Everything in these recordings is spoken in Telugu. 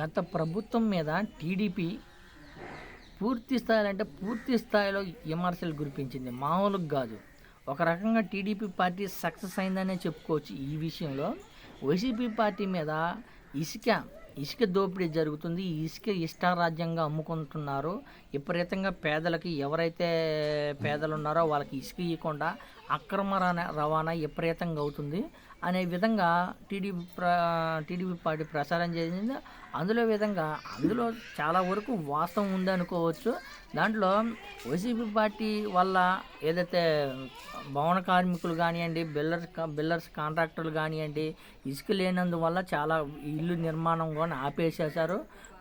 గత ప్రభుత్వం మీద టీడీపీ పూర్తి స్థాయిలో అంటే పూర్తి స్థాయిలో విమర్శలు గురిపించింది మామూలుగా కాదు. ఒక రకంగా టీడీపీ పార్టీ సక్సెస్ అయిందనే చెప్పుకోవచ్చు ఈ విషయంలో. వైసీపీ పార్టీ మీద ఇసుక ఇసుక దోపిడీ జరుగుతుంది. ఇసుక ఇష్టారాజ్యంగా అమ్ముకుంటున్నారు. విపరీతంగా పేదలకి ఎవరైతే పేదలు ఉన్నారో వాళ్ళకి ఇసుక ఇవ్వకుండా అక్రమ రవాణా విపరీతంగా అవుతుంది. అనే విధంగా టీడీపీ ప్ర టీడీపీ పార్టీ ప్రచారం చేసింది. అందులో విధంగా అందులో చాలా వరకు వాస్తవం ఉందనుకోవచ్చు దాంట్లో వైసీపీ పార్టీ వల్ల ఏదైతే భవన కార్మికులు కానివ్వండి బిల్లర్స్ బిల్లర్స్ కాంట్రాక్టర్లు కానివ్వండి ఇసుక లేనందువల్ల చాలా ఇల్లు నిర్మాణం కూడా ఆపేసేశారు.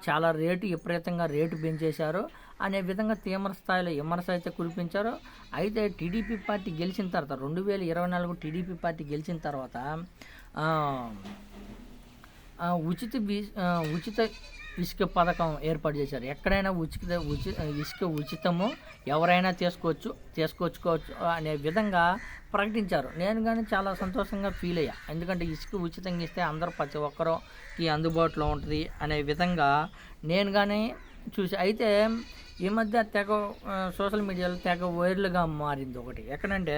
చాలా రేటు విపరీతంగా రేటు పెంచేశారు. అనే విధంగా తీవ్ర స్థాయిలో విమర్శ అయితే కురిపించారు. అయితే టీడీపీ పార్టీ గెలిచిన తర్వాత రెండు వేల ఇరవై నాలుగు టీడీపీ పార్టీ గెలిచిన తర్వాత ఉచిత ఉచిత ఇసుక పథకం ఏర్పాటు చేశారు. ఎక్కడైనా ఉచిత ఉచిత ఇసుక ఉచితము ఎవరైనా తీసుకోవచ్చు తీసుకొచ్చుకోవచ్చు అనే విధంగా ప్రకటించారు. నేను కానీ చాలా సంతోషంగా ఫీల్ అయ్యా. ఎందుకంటే ఇసుక ఉచితంగా ఇస్తే అందరూ ప్రతి ఒక్కరికి అందుబాటులో ఉంటుంది అనే విధంగా నేను కానీ చూసి అయితే ఈ మధ్య తెగ సోషల్ మీడియాలో తెగ వైరల్గా మారింది ఒకటి. ఎక్కడంటే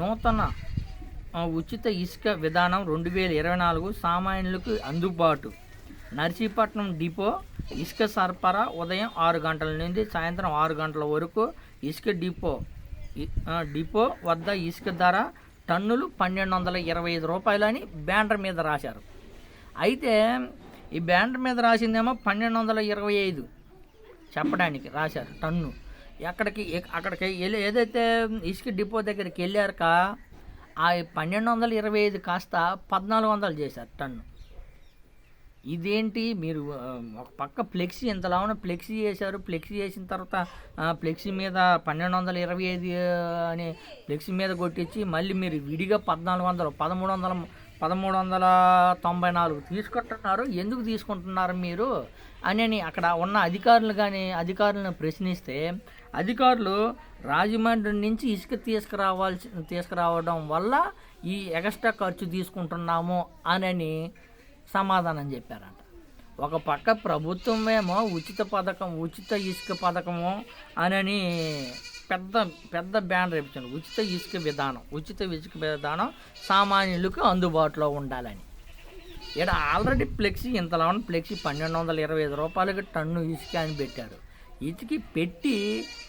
నూతన ఉచిత ఇసుక విధానం రెండు వేల ఇరవై నాలుగు సామాన్యులకు అందుబాటు. నర్సీపట్నం డిపో ఇసుక సరఫరా ఉదయం ఆరు గంటల నుండి సాయంత్రం ఆరు గంటల వరకు ఇసుక డిపో డిపో వద్ద ఇసుక ధర టన్నులు పన్నెండు వందల ఇరవై ఐదు రూపాయలు అని బ్యానర్ మీద రాశారు. అయితే ఈ బ్యానర్ మీద రాసిందేమో పన్నెండు వందల ఇరవై ఐదు. చెప్పడానికి రాశారు టన్ను. ఎక్కడికి అక్కడికి వెళ్ళి ఏదైతే ఇసుక డిపో దగ్గరికి వెళ్ళారక ఆ పన్నెండు వందల ఇరవై ఐదు కాస్త పద్నాలుగు వందలు చేశారు టన్ను. ఇదేంటి? మీరు ఒక పక్క ఫ్లెక్సీ ఇంతలా ఉన్న ఫ్లెక్సీ చేశారు. ఫ్లెక్సీ చేసిన తర్వాత ఫ్లెక్సీ మీద పన్నెండు వందల ఇరవై ఐదు అని ఫ్లెక్సీ మీద కొట్టించి మళ్ళీ మీరు విడిగా పద్నాలుగు వందలు పదమూడు వందల పదమూడు వందల తొంభై నాలుగు తీసుకుంటున్నారు. ఎందుకు తీసుకుంటున్నారు మీరు? అని అక్కడ ఉన్న అధికారులు కానీ అధికారులను ప్రశ్నిస్తే అధికారులు రాజమండ్రి నుంచి ఇసుక తీసుకురావాల్సి తీసుకురావడం వల్ల ఈ ఎక్స్ట్రా ఖర్చు తీసుకుంటున్నాము అనని సమాధానం చెప్పారంట. ఒక పక్క ప్రభుత్వమేమో ఉచిత పథకం ఉచిత ఇసుక పథకము అని పెద్ద పెద్ద బ్యానర్ ఇచ్చారు ఉచిత ఇసుక విధానం ఉచిత ఇసుక విధానం సామాన్యులకు అందుబాటులో ఉండాలని. ఇక్కడ ఆల్రెడీ ఫ్లెక్సీ ఇంతలా ఉన్న ఫ్లెక్సీ పన్నెండు వందల ఇరవై ఐదు రూపాయలకి టన్ను ఇసుక అని పెట్టారు. ఇతికి పెట్టి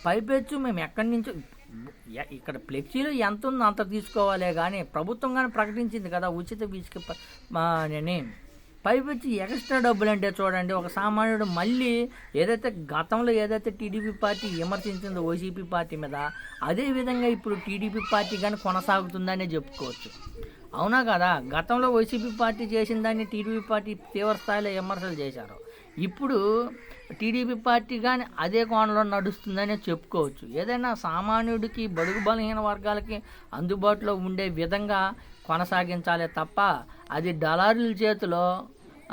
పైపెచ్చు మేము ఎక్కడి నుంచో ఇక్కడ ఫ్లెక్సీలో ఎంత ఉందో అంత తీసుకోవాలే కానీ ప్రభుత్వం కానీ ప్రకటించింది కదా ఉచిత ఇసుక మా అని పైపెచ్చి ఎక్స్ట్రా డబ్బులు అంటే చూడండి ఒక సామాన్యుడు మళ్ళీ ఏదైతే గతంలో ఏదైతే టీడీపీ పార్టీ విమర్శించిందో వైసీపీ పార్టీ మీద అదే విధంగా ఇప్పుడు టీడీపీ పార్టీ కానీ కొనసాగుతుందనే చెప్పుకోవచ్చు. అవునా కదా? గతంలో వైసీపీ పార్టీ చేసిన దాన్ని టీడీపీ పార్టీ తీవ్ర స్థాయిలో విమర్శలు చేశారు. ఇప్పుడు టీడీపీ పార్టీ కానీ అదే కోణంలో నడుస్తుందనే చెప్పుకోవచ్చు. ఏదైనా సామాన్యుడికి బడుగు బలహీన వర్గాలకి అందుబాటులో ఉండే విధంగా కొనసాగించాలే తప్ప అది డలారుల చేతిలో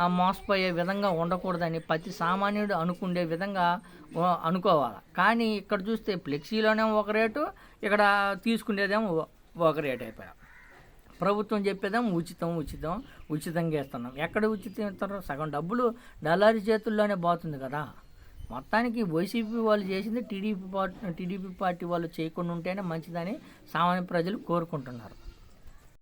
మోసపోయే విధంగా ఉండకూడదని ప్రతి సామాన్యుడు అనుకునే విధంగా అనుకోవాలి. కానీ ఇక్కడ చూస్తే ఫ్లెక్సీలోనేమో ఒక రేటు ఇక్కడ తీసుకునేదేమో ఒక రేట్ అయిపోయా. ప్రభుత్వం చెప్పేదేమో ఉచితం ఉచితం ఉచితంగా ఇస్తున్నాం. ఎక్కడ ఉచితం ఇస్తారు? సగం డబ్బులు డల్లారి చేతుల్లోనే పోతుంది కదా. మొత్తానికి వైసీపీ వాళ్ళు చేసింది టీడీపీ పార్టీ టీడీపీ పార్టీ వాళ్ళు చేయకుండా ఉంటేనే మంచిదని సామాన్య ప్రజలు కోరుకుంటున్నారు.